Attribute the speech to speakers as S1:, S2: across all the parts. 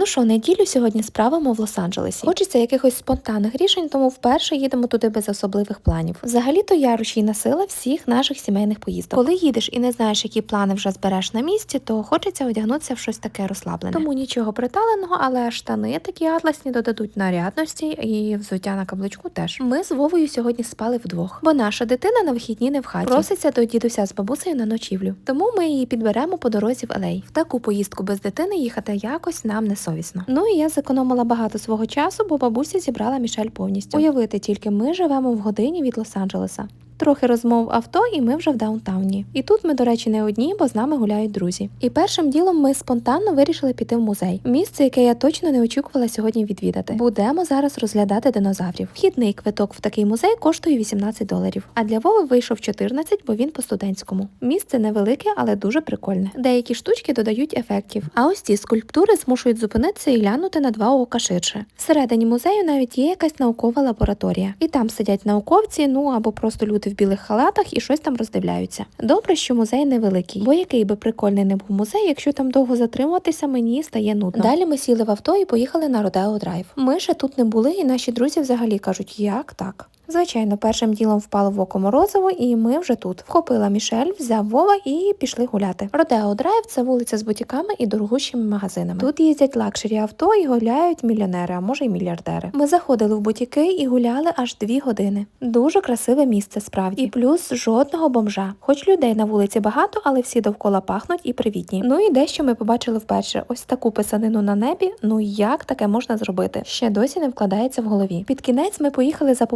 S1: Ну що, неділю сьогодні справимо в Лос-Анджелесі. Хочеться якихось спонтанних рішень, тому вперше їдемо туди без особливих планів. Взагалі-то я рушійна сила всіх наших сімейних поїздок. Коли їдеш і не знаєш, які плани вже збереш на місці, то хочеться одягнутися в щось таке розслаблене. Тому нічого приталеного, але штани такі атласні додадуть нарядності і взуття на каблучку теж. Ми з Вовою сьогодні спали вдвох, бо наша дитина на вихідні не в хаті. Проситься до дідуся з бабусею на ночівлю. Тому ми її підберемо по дорозі в Елей. В таку поїздку без дитини їхати якось нам не совісно. Ну і я зекономила багато свого часу, бо бабуся зібрала Мішель повністю. Уявити тільки ми живемо в годині від Лос-Анджелеса. Трохи розмов авто, і ми вже в даунтауні. І тут ми, до речі, не одні, бо з нами гуляють друзі. І першим ділом ми спонтанно вирішили піти в музей. Місце, яке я точно не очікувала сьогодні відвідати. Будемо зараз розглядати динозаврів. Вхідний квиток в такий музей коштує 18 доларів. А для Вови вийшов 14, бо він по студентському. Місце невелике, але дуже прикольне. Деякі штучки додають ефектів. А ось ці скульптури змушують зупинитися і глянути на два ока ширше. Всередині музею навіть є якась наукова лабораторія, і там сидять науковці, ну або просто люди в білих халатах і щось там роздивляються. Добре, що музей невеликий, бо який би прикольний не був музей, якщо там довго затримуватися, мені стає нудно. Далі ми сіли в авто і поїхали на Родео Драйв. Ми ще тут не були, і наші друзі взагалі кажуть, як так. Звичайно, першим ділом впало в око морозиво, і ми вже тут. Вхопила Мішель, взяв Вова і пішли гуляти. Родео Драйв це вулиця з бутіками і дорогущими магазинами. Тут їздять лакшері авто і гуляють мільйонери, а може й мільярдери. Ми заходили в бутіки і гуляли аж дві години. Дуже красиве місце, справді. І плюс жодного бомжа. Хоч людей на вулиці багато, але всі довкола пахнуть і привітні. Ну і дещо ми побачили вперше. Ось таку писанину на небі. Ну як таке можна зробити? Ще досі не вкладається в голові. Під кінець ми поїхали за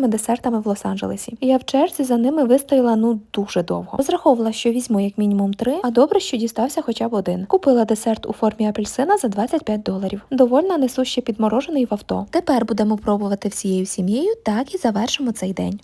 S1: популярними десертами в Лос-Анджелесі. Я в черзі за ними вистояла ну дуже довго. Розраховувала, що візьму як мінімум три, а добре, що дістався хоча б один. Купила десерт у формі апельсина за 25 доларів. Довольно несу ще підморожений в авто. Тепер будемо пробувати всією сім'єю, так і завершимо цей день.